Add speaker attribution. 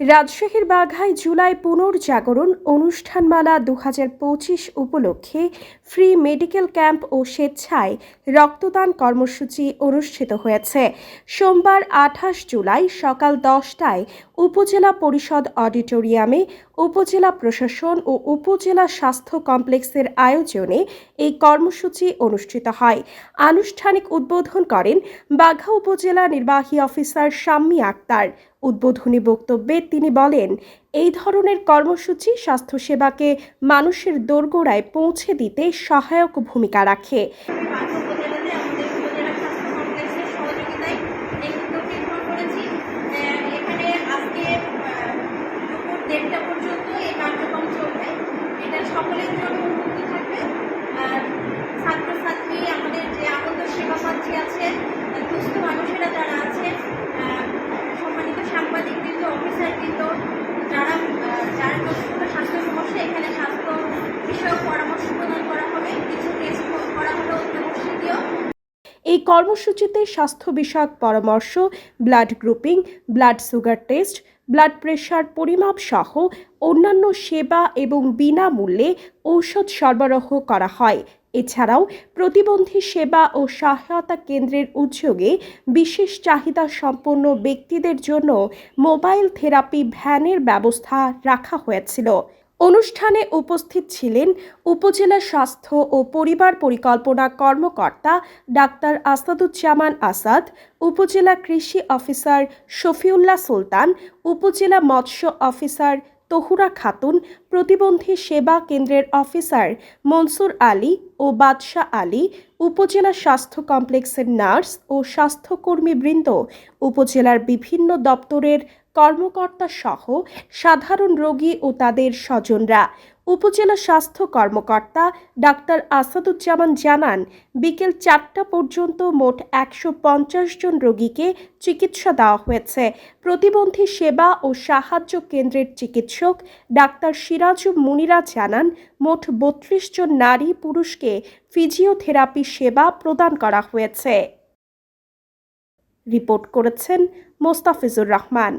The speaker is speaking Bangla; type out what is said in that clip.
Speaker 1: রাজশাহীর বাঘায় জুলাই পুনর্জাগরণ অনুষ্ঠানমালা দু হাজার পঁচিশ উপলক্ষে ফ্রি মেডিকেল ক্যাম্প ও স্বেচ্ছায় রক্তদান কর্মসূচি অনুষ্ঠিত হয়েছে। সোমবার আঠাশ জুলাই সকাল দশটায় উপজেলা পরিষদ অডিটোরিয়ামে উপজেলা প্রশাসন ও উপজেলা স্বাস্থ্য কমপ্লেক্সের আয়োজনে এই কর্মসূচি অনুষ্ঠিত হয়। আনুষ্ঠানিক উদ্বোধন করেন বাঘা উপজেলা নির্বাহী অফিসার শাম্মী আক্তার। উদ্বোধনী বক্তব্যে তিনি বলেন এই ধরনের কর্মসূচি স্বাস্থ্যসেবাকে মানুষের দোরগোড়ায় পৌঁছে দিতে সহায়ক ভূমিকা রাখে। কর্মসূচিতে স্বাস্থ্য বিষয়ক পরামর্শ blood grouping blood sugar test blood pressure পরিমাপ সহ অন্যান্য সেবা এবং বিনামূল্যে ঔষধ সরবরাহ করা হয়। এছাড়াও প্রতিবন্ধী সেবা ও সহায়তা কেন্দ্রের উদ্যোগে বিশেষ চাহিদা সম্পন্ন ব্যক্তিদের জন্য মোবাইল থেরাপি ভ্যানের ব্যবস্থা রাখা হয়েছিল। অনুষ্ঠানে উপস্থিত ছিলেন উপজেলা স্বাস্থ্য ও পরিবার পরিকল্পনা কর্মকর্তা ডাক্তার আসাদুজ্জামান আসাদ, উপজেলা কৃষি অফিসার শফিউল্লাহ সুলতান, উপজেলা মৎস্য অফিসার তহুরা খাতুন, প্রতিবন্ধী সেবা কেন্দ্রের অফিসার মনসুর আলী ও বাদশাহ আলী, উপজেলা স্বাস্থ্য কমপ্লেক্সের নার্স ও স্বাস্থ্যকর্মীবৃন্দ, উপজেলার বিভিন্ন দপ্তরের কর্মকর্তা সহ সাধারণ রোগী ও তাদের স্বজনরা। উপজেলা স্বাস্থ্য কর্মকর্তা ডাক্তার আসাদুজ্জামান জানান, বিকেল চারটা পর্যন্ত মোট একশো পঞ্চাশ জন রোগীকে চিকিৎসা দেওয়া হয়েছে। প্রতিবন্ধী সেবা ও সাহায্য কেন্দ্রের চিকিৎসক ডাক্তার সিরাজু মুনিরা জানান, মোট বত্রিশ জন নারী পুরুষকে ফিজিওথেরাপি সেবা প্রদান করা হয়েছে। রিপোর্ট করেছেন মোস্তাফিজুর রহমান।